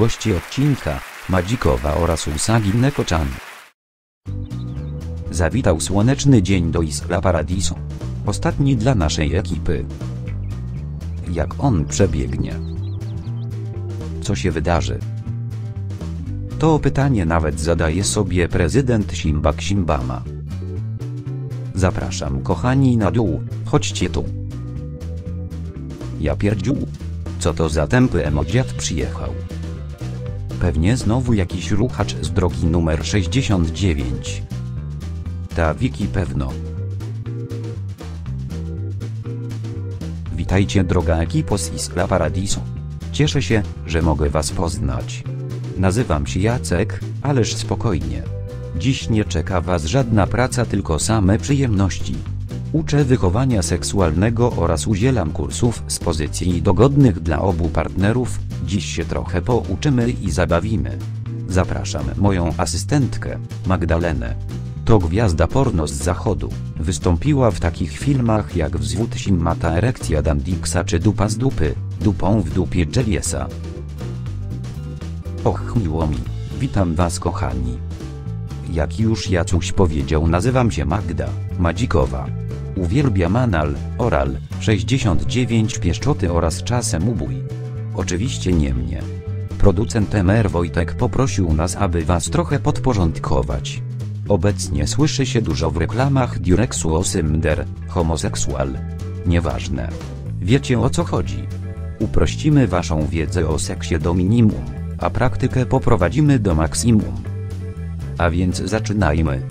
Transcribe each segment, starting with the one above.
Goście odcinka, Madzikowa oraz Usagi Neko-chan. Zawitał słoneczny dzień do Isla Paradiso. Ostatni dla naszej ekipy. Jak on przebiegnie? Co się wydarzy? To pytanie nawet zadaje sobie prezydent Simba Ksimbama. Zapraszam kochani na dół, chodźcie tu. Ja pierdziu. Co to za tępy emodziat przyjechał? Pewnie znowu jakiś ruchacz z drogi numer 69. Ta wiki pewno. Witajcie droga ekipo z Iskla Paradiso. Cieszę się, że mogę was poznać. Nazywam się Jacek, ależ spokojnie. Dziś nie czeka was żadna praca tylko same przyjemności. Uczę wychowania seksualnego oraz udzielam kursów z pozycji dogodnych dla obu partnerów, dziś się trochę pouczymy i zabawimy. Zapraszam moją asystentkę, Magdalenę. To gwiazda porno z zachodu, wystąpiła w takich filmach jak Wzwód Simmata Erekcja Dandixa czy Dupa z dupy, Dupą w dupie Jeliesa. Och miło mi, witam was kochani. Jak już Jacuś powiedział nazywam się Magda, Madzikowa. Uwielbiam anal, oral, 69 pieszczoty oraz czasem ubój. Oczywiście nie mnie. Producent MR Wojtek poprosił nas aby was trochę podporządkować. Obecnie słyszy się dużo w reklamach Durexu Osymder, homoseksual. Nieważne. Wiecie o co chodzi. Uprościmy waszą wiedzę o seksie do minimum, a praktykę poprowadzimy do maksimum. A więc zaczynajmy.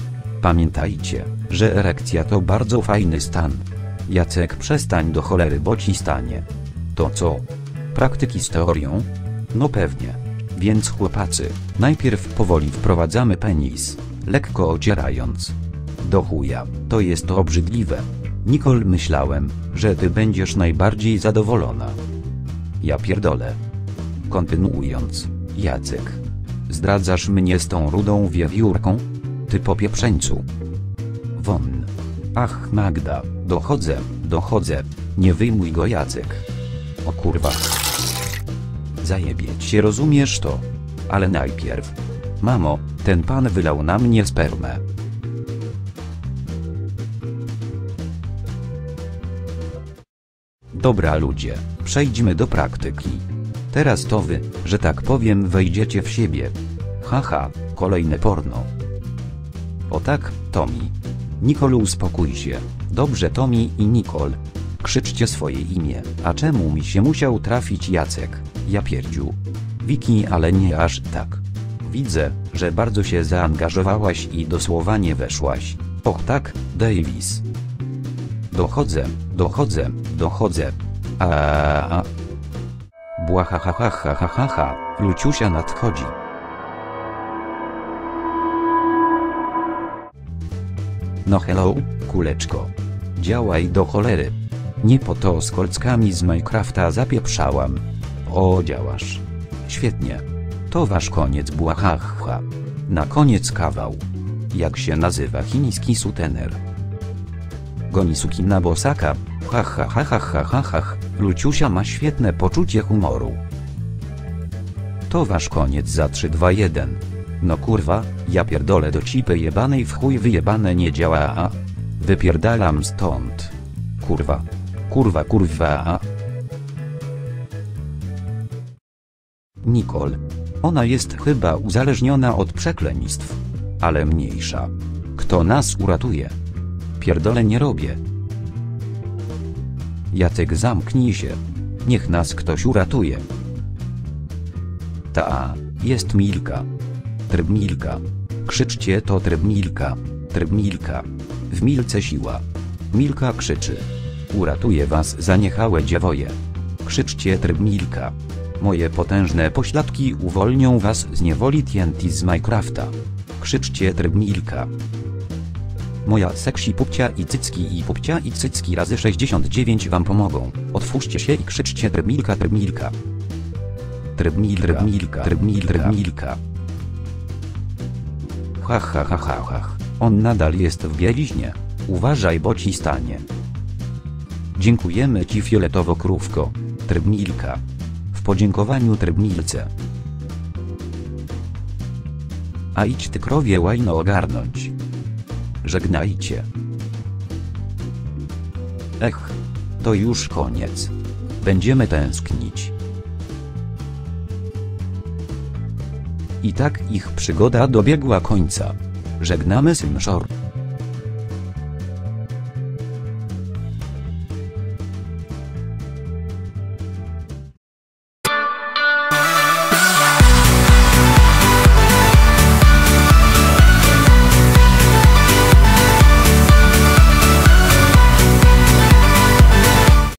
Pamiętajcie, że erekcja to bardzo fajny stan. Jacek przestań do cholery bo ci stanie. To co? Praktyki z teorią? No pewnie. Więc chłopacy, najpierw powoli wprowadzamy penis, lekko ocierając. Do chuja, to jest obrzydliwe. Nicole myślałem, że ty będziesz najbardziej zadowolona. Ja pierdolę. Kontynuując, Jacek. Zdradzasz mnie z tą rudą wiewiórką? Ty popieprzeńcu. Won. Ach Magda, dochodzę, dochodzę. Nie wyjmuj go Jacek. O kurwa. Zajebieć się rozumiesz to. Ale najpierw. Mamo, ten pan wylał na mnie spermę. Dobra ludzie, przejdźmy do praktyki. Teraz to wy, że tak powiem wejdziecie w siebie. Haha, kolejne porno. O tak, Tomi. Nicole uspokój się. Dobrze Tomi i Nicole. Krzyczcie swoje imię. A czemu mi się musiał trafić Jacek? Ja pierdziu. Wiki ale nie aż tak. Widzę, że bardzo się zaangażowałaś i dosłowanie weszłaś. Och tak, Davis. Dochodzę, dochodzę, dochodzę. A, a, a. Błaha ha ha ha ha ha ha, Luciusia nadchodzi. No hello, kuleczko. Działaj do cholery. Nie po to z kolckami z Minecrafta zapieprzałam. O, działasz. Świetnie. To wasz koniec błahaha. Na koniec kawał. Jak się nazywa chiński sutener? Gonisuki na bosaka. Ha ha ha ha ha ha ha. Luciusia ma świetne poczucie humoru. To wasz koniec za 3 2 1. No kurwa, ja pierdolę do cipy jebanej w chuj wyjebane nie działa a. Wypierdalam stąd. Kurwa. Kurwa kurwa a. Nicole. Ona jest chyba uzależniona od przekleństw. Ale mniejsza. Kto nas uratuje? Pierdolę nie robię. Jacek zamknij się. Niech nas ktoś uratuje. Ta, jest Milka. Tryb Milka. Krzyczcie to. Tryb Milka. W Milce siła. Milka krzyczy. Uratuje was zaniechałe dziewoje. Krzyczcie tryb Milka. Moje potężne pośladki uwolnią was z niewoli TNT z Minecrafta. Krzyczcie tryb Milka. Moja seksi pupcia i cycki i pupcia i cycki razy 69 wam pomogą. Otwórzcie się i krzyczcie tryb Milka tryb Milka. Tryb Milka Ha ha ha ha ha. On nadal jest w bieliźnie. Uważaj bo ci stanie. Dziękujemy ci fioletowo krówko. Tryb Milka. W podziękowaniu tryb Milce. A idź ty krowie łajno ogarnąć. Żegnajcie. Ech. To już koniec. Będziemy tęsknić. I tak ich przygoda dobiegła końca. Żegnamy Symszor.